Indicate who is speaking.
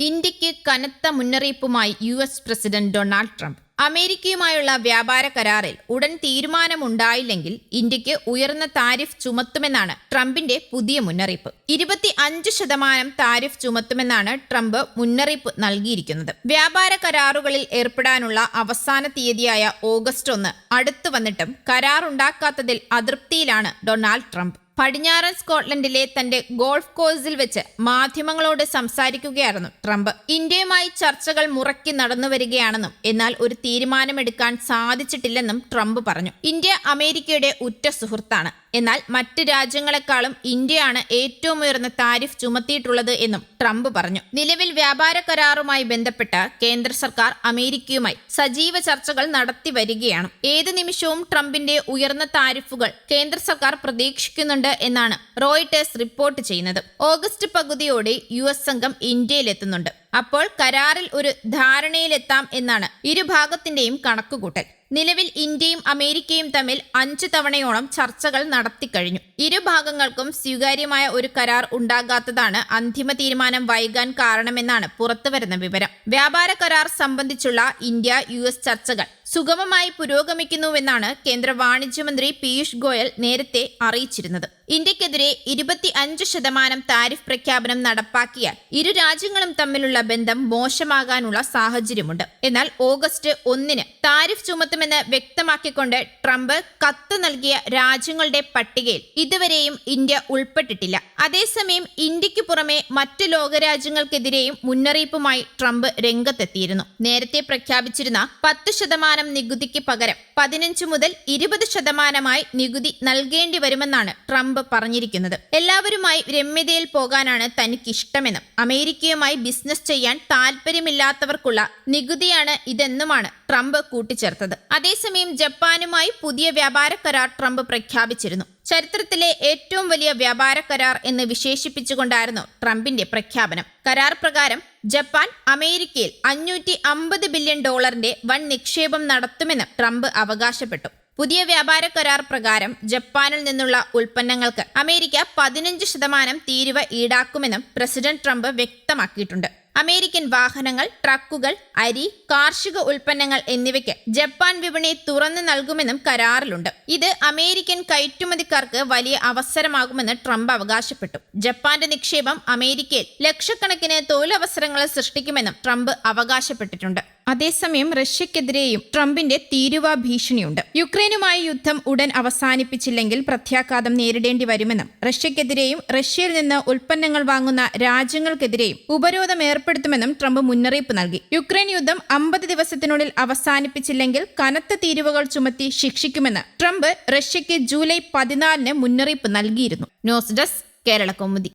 Speaker 1: ഇന്ത്യയ്ക്ക് കനത്ത മുന്നറിയിപ്പുമായി U S president Donald Trump. അമേരിക്കയുമായുള്ള വ്യാപാര കരാറിൽ ഉടൻ തീരുമാനമുണ്ടായില്ലെങ്കിൽ ഇന്ത്യയ്ക്ക് ഉയർന്ന താരിഫ് ചുമത്തുമെന്നാണ് ട്രംപിന്റെ പുതിയ മുന്നറിയിപ്പ്. ഇരുപത്തി അഞ്ച് ശതമാനം താരിഫ് ചുമത്തുമെന്നാണ് ട്രംപ് മുന്നറിയിപ്പ് നൽകിയിരിക്കുന്നത്. വ്യാപാര കരാറുകളിൽ ഏർപ്പെടാനുള്ള അവസാന തീയതിയായ ഓഗസ്റ്റ് ഒന്ന് അടുത്തു വന്നിട്ടും കരാറുണ്ടാക്കാത്തതിൽ അതൃപ്തിയിലാണ് ഡൊണാൾഡ് ട്രംപ്. പടിഞ്ഞാറൻ സ്കോട്ട്ലൻഡിലെ തന്റെ ഗോൾഫ് കോഴ്സിൽ വെച്ച് മാധ്യമങ്ങളോട് സംസാരിക്കുകയായിരുന്നു ട്രംപ്. ഇന്ത്യയുമായി ചർച്ചകൾ മുറക്കി നടന്നുവരികയാണെന്നും എന്നാൽ ഒരു തീരുമാനമെടുക്കാൻ സാധിച്ചിട്ടില്ലെന്നും ട്രംപ് പറഞ്ഞു. ഇന്ത്യ അമേരിക്കയുടെ ഉറ്റ സുഹൃത്താണ്. എന്നാൽ മറ്റ് രാജ്യങ്ങളെക്കാളും ഇന്ത്യയാണ് ഏറ്റവും ഉയർന്ന താരിഫ് ചുമത്തിയിട്ടുള്ളത് എന്നും ട്രംപ് പറഞ്ഞു. നിലവിൽ വ്യാപാര കരാറുമായി ബന്ധപ്പെട്ട് കേന്ദ്ര സർക്കാർ അമേരിക്കയുമായി സജീവ ചർച്ചകൾ നടത്തി വരികയാണ്. ഏത് നിമിഷവും ട്രംപിന്റെ ഉയർന്ന താരിഫുകൾ കേന്ദ്ര സർക്കാർ പ്രതീക്ഷിക്കുന്നുണ്ട് എന്നാണ് റോയിട്ടേഴ്സ് റിപ്പോർട്ട് ചെയ്യുന്നത്. ഓഗസ്റ്റ് പകുതിയോടെ യു സംഘം ഇന്ത്യയിലെത്തുന്നുണ്ട്. അപ്പോൾ കരാറിൽ ഒരു ധാരണയിലെത്താം എന്നാണ് ഇരുഭാഗത്തിന്റെയും കണക്കുകൂട്ടൽ. നിലവിൽ ഇന്ത്യയും അമേരിക്കയും തമ്മിൽ അഞ്ചു തവണയോളം ചർച്ചകൾ നടത്തിക്കഴിഞ്ഞു. ഇരുഭാഗങ്ങൾക്കും സ്വീകാര്യമായ ഒരു കരാർ ഉണ്ടാകാത്തതാണ് അന്തിമ തീരുമാനം വൈകാൻ കാരണമെന്നാണ് പുറത്തുവരുന്ന വിവരം. വ്യാപാര കരാർ സംബന്ധിച്ചുള്ള ഇന്ത്യ യു ചർച്ചകൾ സുഗമമായി പുരോഗമിക്കുന്നുവെന്നാണ് കേന്ദ്ര വാണിജ്യമന്ത്രി പീയൂഷ് ഗോയൽ നേരത്തെ അറിയിച്ചിരുന്നത്. ഇന്ത്യക്കെതിരെ ഇരുപത്തി അഞ്ച് ശതമാനം താരിഫ് പ്രഖ്യാപനം നടപ്പാക്കിയാൽ ഇരു രാജ്യങ്ങളും തമ്മിലുള്ള ബന്ധം മോശമാകാനുള്ള സാഹചര്യമുണ്ട്. എന്നാൽ ഓഗസ്റ്റ് ഒന്നിന് താരിഫ് ചുമത്തുമെന്ന് വ്യക്തമാക്കിക്കൊണ്ട് ട്രംപ് കത്ത് നൽകിയ രാജ്യങ്ങളുടെ പട്ടികയിൽ ഇതുവരെയും ഇന്ത്യ ഉൾപ്പെട്ടിട്ടില്ല. അതേസമയം ഇന്ത്യയ്ക്ക് പുറമെ മറ്റു ലോകരാജ്യങ്ങൾക്കെതിരെയും മുന്നറിയിപ്പുമായി ട്രംപ് രംഗത്തെത്തിയിരുന്നു. നേരത്തെ പ്രഖ്യാപിച്ചിരുന്ന പത്ത് ശതമാനം നികുതിക്ക് പകരം പതിനഞ്ച് മുതൽ ഇരുപത് ശതമാനമായി നികുതി നൽകേണ്ടി വരുമെന്നാണ് ട്രംപ് പറഞ്ഞിരിക്കുന്നത്. എല്ലാവരുമായി രമ്യതയിൽ പോകാനാണ് തനിക്ക് ഇഷ്ടമെന്നും അമേരിക്കയുമായി ബിസിനസ് ചെയ്യാൻ താല്പര്യമില്ലാത്തവർക്കുള്ള നികുതിയാണ് ഇതെന്നുമാണ് ട്രംപ് കൂട്ടിച്ചേർത്തത്. അതേസമയം ജപ്പാനുമായി പുതിയ വ്യാപാര കരാർ ട്രംപ് പ്രഖ്യാപിച്ചിരുന്നു. ചരിത്രത്തിലെ ഏറ്റവും വലിയ വ്യാപാര കരാർ എന്ന് വിശേഷിപ്പിച്ചുകൊണ്ടായിരുന്നു ട്രംപിന്റെ പ്രഖ്യാപനം. കരാർ പ്രകാരം ജപ്പാൻ അമേരിക്കയിൽ അഞ്ഞൂറ്റി അമ്പത് ബില്യൺ ഡോളറിന്റെ വൻ നിക്ഷേപം നടത്തുമെന്ന് ട്രംപ് അവകാശപ്പെട്ടു. പുതിയ വ്യാപാര കരാർ പ്രകാരം ജപ്പാനിൽ നിന്നുള്ള ഉൽപ്പന്നങ്ങൾക്ക് അമേരിക്ക പതിനഞ്ച് ശതമാനം തീരുവ ഈടാക്കുമെന്നും പ്രസിഡന്റ് ട്രംപ് വ്യക്തമാക്കിയിട്ടുണ്ട്. അമേരിക്കൻ വാഹനങ്ങൾ ട്രക്കുകൾ അരി കാർഷിക ഉൽപ്പന്നങ്ങൾ എന്നിവയ്ക്ക് ജപ്പാൻ വിപണി തുറന്നു നൽകുമെന്നും കരാറിലുണ്ട്. ഇത് അമേരിക്കൻ കയറ്റുമതിക്കാർക്ക് വലിയ അവസരമാകുമെന്ന് ട്രംപ് അവകാശപ്പെട്ടു. ജപ്പാന്റെ നിക്ഷേപം അമേരിക്കയിൽ ലക്ഷക്കണക്കിന് തൊഴിലവസരങ്ങൾ സൃഷ്ടിക്കുമെന്നും ട്രംപ് അവകാശപ്പെട്ടിട്ടുണ്ട്. അതേസമയം റഷ്യക്കെതിരെയും ട്രംപിന്റെ തീരുവ ഭീഷണിയുണ്ട് യുക്രൈനുമായി യുദ്ധം ഉടൻ അവസാനിപ്പിച്ചില്ലെങ്കിൽ പ്രത്യാഘാതം നേരിടേണ്ടി വരുമെന്നും റഷ്യക്കെതിരെയും റഷ്യയിൽ നിന്ന് ഉൽപ്പന്നങ്ങൾ വാങ്ങുന്ന രാജ്യങ്ങൾക്കെതിരെയും ഉപരോധം ഏർപ്പെടുത്തുമെന്നും ട്രംപ് മുന്നറിയിപ്പ് നൽകി. യുക്രൈൻ യുദ്ധം അമ്പത് ദിവസത്തിനുള്ളിൽ അവസാനിപ്പിച്ചില്ലെങ്കിൽ കനത്ത തീരുവകൾ ചുമത്തി ശിക്ഷിക്കുമെന്ന് ട്രംപ് റഷ്യയ്ക്ക് ജൂലൈ പതിനാലിന് മുന്നറിയിപ്പ് നൽകിയിരുന്നു. News desk Kerala Kaumudi.